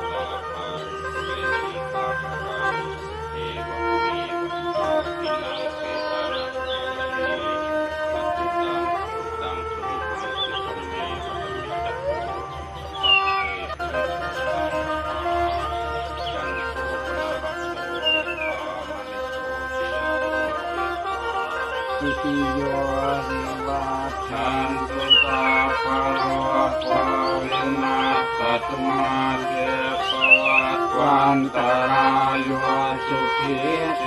Yeah. วันตรายโยสุขีเท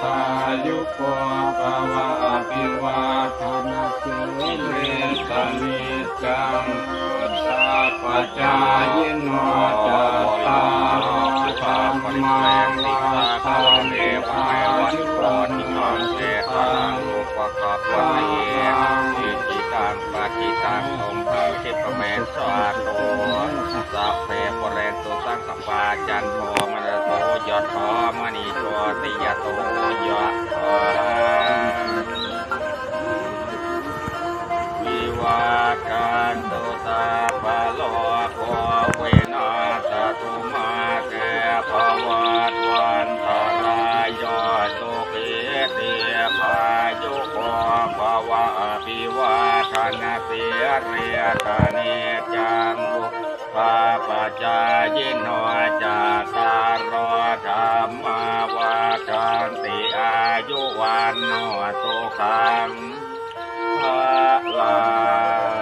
พายุโกภวะอภิวาทนาสิเรสนิจังพุทธาปัจายโนจัตตารธรรมาวัฏันติอายุวันโนเตปังรูปกับวันเยอิจิตังปฏิตังองค์พระทิพแมสวาโต จันโทมรโตยอดทอมณีโชติยโตยะทอวิวากันตุสาภะโลกโคเวนัสตุมาเกภวัตวันตรายโยสุขิตีพายุโกภวะอภิวาทนาเสียเรียกเนจังบุ พาปัจจายโนจาตารอธรรมวากันติอายุวันโนสุขังพระลั